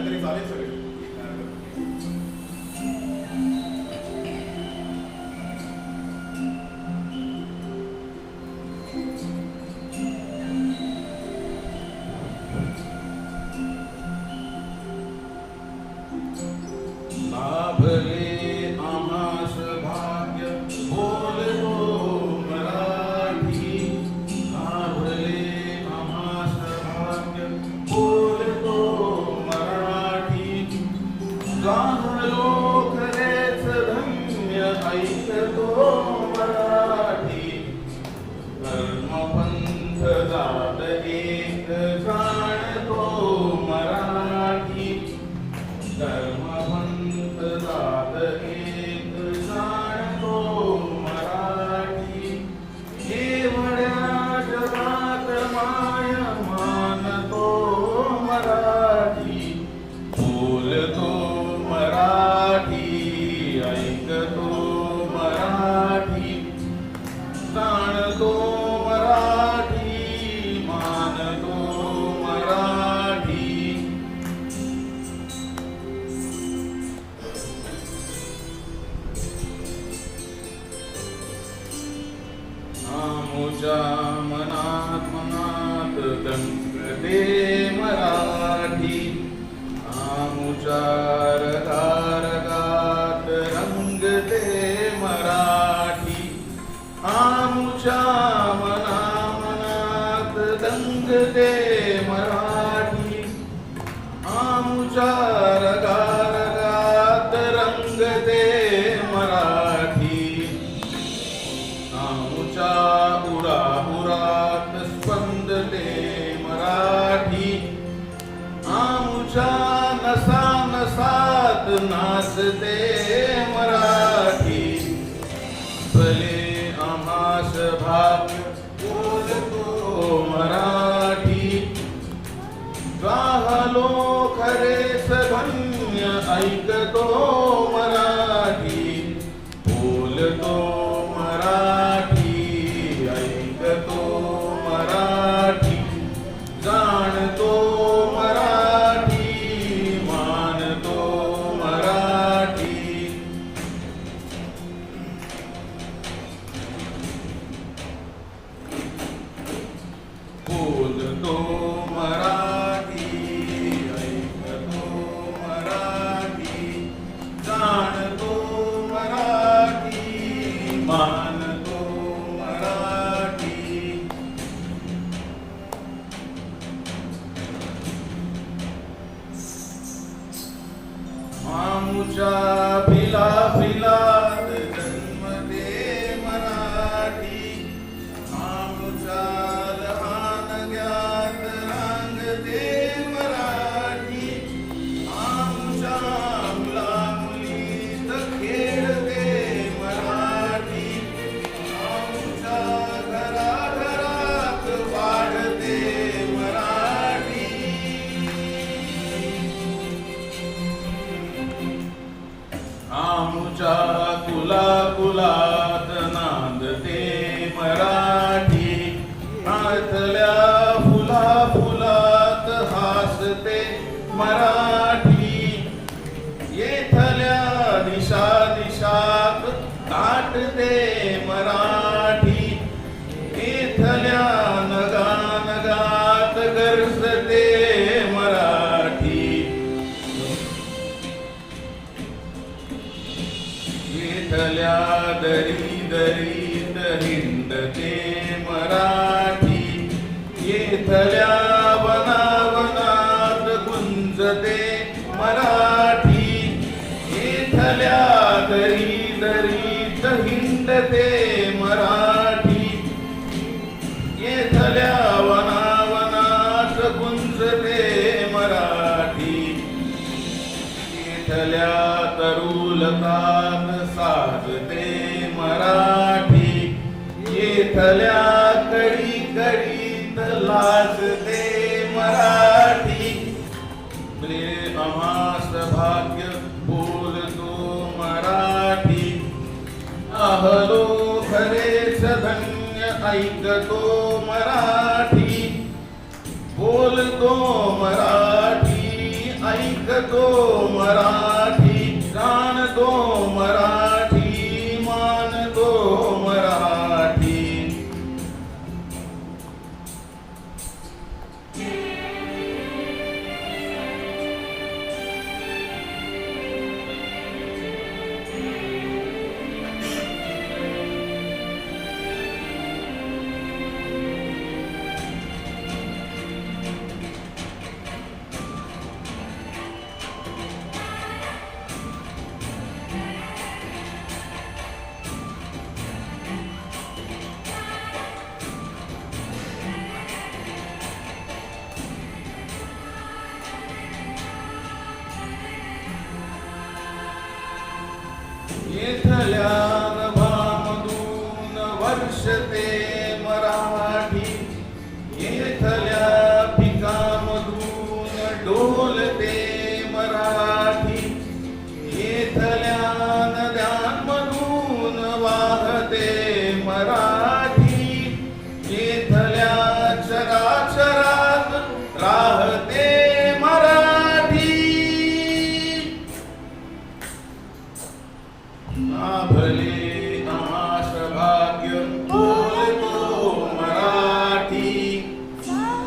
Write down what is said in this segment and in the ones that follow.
Anthony Saleh संस्कृते मराठी आमुचार रगारगात रंगते मराठी आमुच्या मना मनात दंगते मराठी आमुचार कुला कुलात नांदते मराठी. आतल्या फुला फुलात हासते मराठी. येथल्या दिशा दिशात ताटते मराठी. विठल्या दरी दरीत हिंडते मराठी येथल्या वनावनात गुंजते मराठी येथल्या दरी दरीत हिंडते विठल्या तरुलतात साजते मराठी. येथल्या कडी कडीत लाजते मराठी. प्रे अमास भाग्य बोलतो मराठी. अहलो खरेच धन्य ऐकतो मराठी. बोलतो मराठी ऐकतो не толя.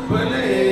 Quando? É